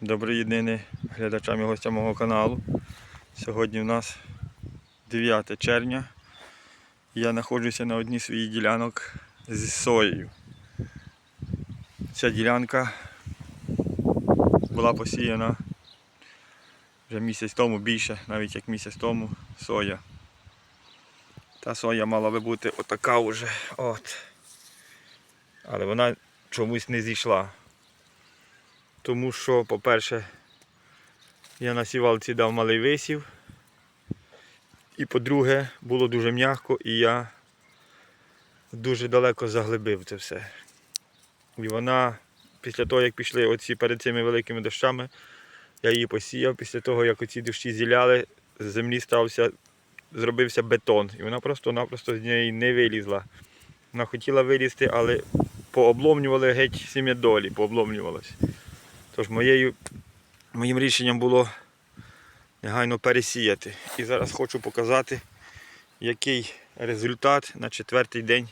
Доброї днини глядачам і гостям мого каналу. Сьогодні у нас 9 червня. Я знаходжуся на одній своїй ділянок з соєю. Ця ділянка була посіяна вже місяць тому, більше, навіть як місяць тому, соя. Та соя мала би бути отака вже. От. Але вона чомусь не зійшла. Тому що, по-перше, я на сівалці дав малий висів. І по-друге, було дуже м'яко і я дуже далеко заглибив це все. І вона, після того, як пішли оці перед цими великими дощами, я її посіяв. Після того, як оці дощі зіляли, з землі стався, зробився бетон. І вона просто-напросто з неї не вилізла. Вона хотіла вилізти, але пообломнювали геть сім'ядолі, пообломнювалось. Тож моєю, моїм рішенням було негайно пересіяти. І зараз хочу показати, який результат на четвертий день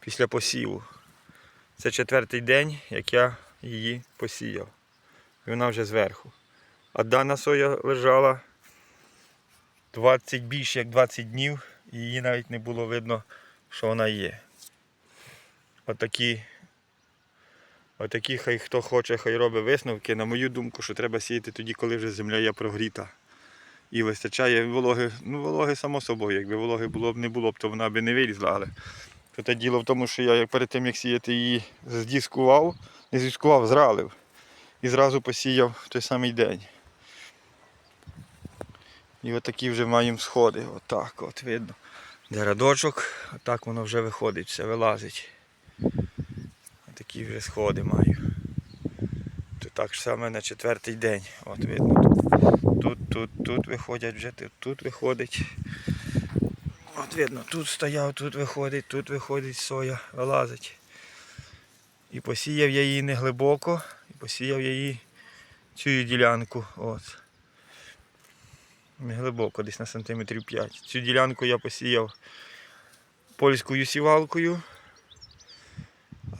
після посіву. Це четвертий день, як я її посіяв. І вона вже зверху. А дана соя лежала 20 більше як 20 днів, і її навіть не було видно, що вона є. Отакі Отакі хай хто хоче, хай робить висновки. На мою думку, що треба сіяти тоді, коли вже земля є прогріта. І вистачає вологи, ну вологи само собою. Якби вологи було б не було б, то вона б не вилізла. Але то те діло в тому, що я перед тим як сіяти її здіскував, не здіскував, зралив. І зразу посіяв в той самий день. І отакі вже маємо сходи. Отак от видно. Де радочок, отак воно вже виходить, все вилазить. Такі вже сходи маю. То так само на четвертий день. От видно. Тут, тут, тут, тут виходять вже, тут, тут виходить. От видно, тут стояв, тут виходить, тут виходить соя, вилазить. І посіяв я її не глибоко, і посіяв я її цю ділянку. От. Не глибоко, десь на сантиметрів 5. Цю ділянку я посіяв польською сівалкою.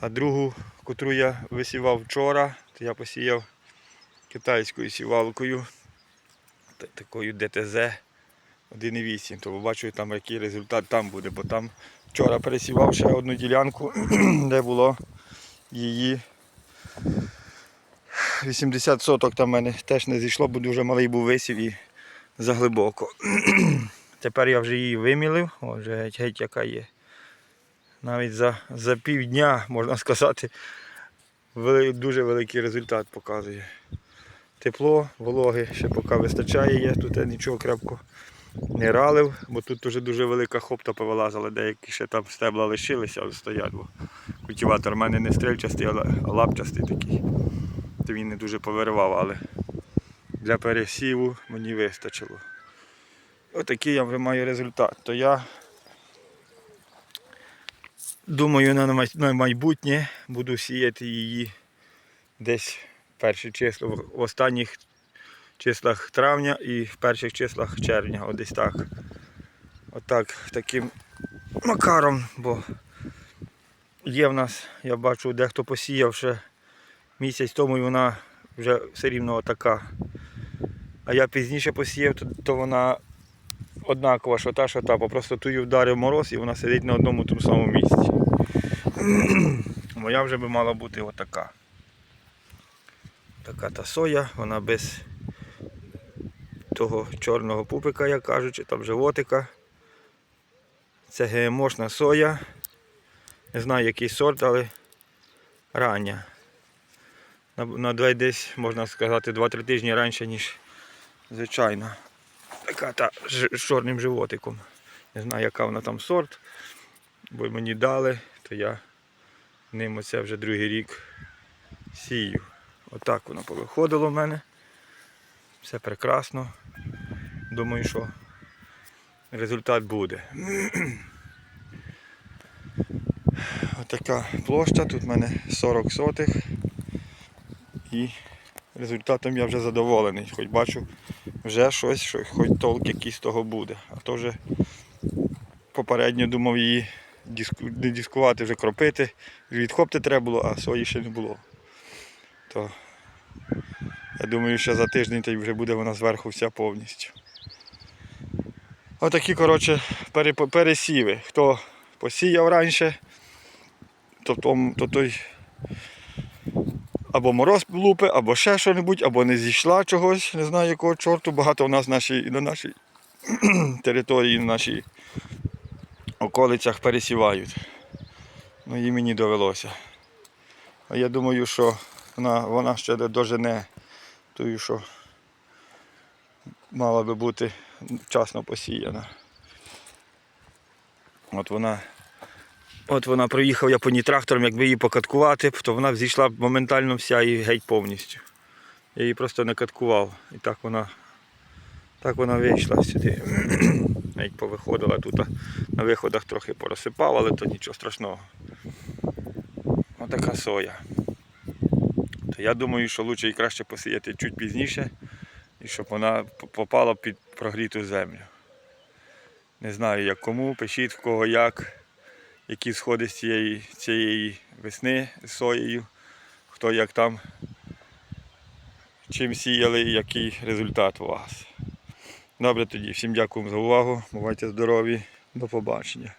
А другу, котру я висівав вчора, то я посіяв китайською сівалкою, такою ДТЗ 1,8. То побачу там який результат там буде, бо там вчора пересівав ще одну ділянку, де було її 80 соток там мене теж не зійшло, бо дуже малий був висів і заглибоко. Тепер я вже її вимілив, о, вже геть, геть яка є навіть за, за півдня, можна сказати, вели- дуже великий результат показує. Тепло, вологи ще поки вистачає, є, тут нічого крепко не ралив, бо тут вже дуже велика хопта повилазила, деякі ще там стебла лишилися, але стоять, бо культиватор в мене не стрільчастий, але лапчастий такий. То він не дуже повиривав, але для пересіву мені вистачило. Отакий я вже маю результат. То я Думаю, на майбутнє буду сіяти її десь перші числа, в останніх числах травня і в перших числах червня. От десь так. Отак, таким макаром, бо є в нас, я бачу, дехто посіяв ще місяць тому і вона вже все рівно така. А я пізніше посіяв, то вона однакова, що та, що та, просто ту її вдарив мороз і вона сидить на одному тому самому місці. Моя вже би мала бути отака. Така та соя, вона без того чорного пупика, як кажуть, чи там животика. Це ГМОшна соя. Не знаю який сорт, але рання. На, на десь, можна сказати, 2-3 тижні раніше, ніж звичайно. Така та з чорним животиком. Не знаю, яка вона там сорт, бо мені дали, то я ним оце вже другий рік сію. Отак воно повиходило в мене. Все прекрасно. Думаю, що результат буде. Отака площа, тут в мене 40 сотих. І результатом я вже задоволений. Хоч бачу вже щось, що хоч толк якийсь того буде. А то вже попередньо думав її не дискувати, вже кропити. Відхопти треба було, а сої ще не було. То Я думаю, що за тиждень й вже буде вона зверху вся повністю. Отакі, коротше, пересіви. Хто посіяв раніше, то, том- то той або мороз лупи, або ще що-небудь, або не зійшла чогось, не знаю якого чорту. Багато у нас наші, і на нашій території, на нашій околицях пересівають. Ну і мені довелося. А я думаю, що вона, вона ще не дожене тою, що мала би бути вчасно посіяна. От вона. От вона проїхав я по ній трактором, якби її покаткувати, то вона взійшла моментально вся і геть повністю. Я її просто не каткував. І так вона, так вона вийшла сюди. Навіть повиходила тут. На виходах трохи порозсипав, але то нічого страшного. Отака соя. То я думаю, що краще і краще посіяти чуть пізніше, і щоб вона попала під прогріту землю. Не знаю як кому, пишіть в кого як, які сходи з цієї, цієї весни з соєю, хто як там, чим сіяли і який результат у вас. Добре тоді, всім дякую за увагу. Бувайте здорові, до побачення.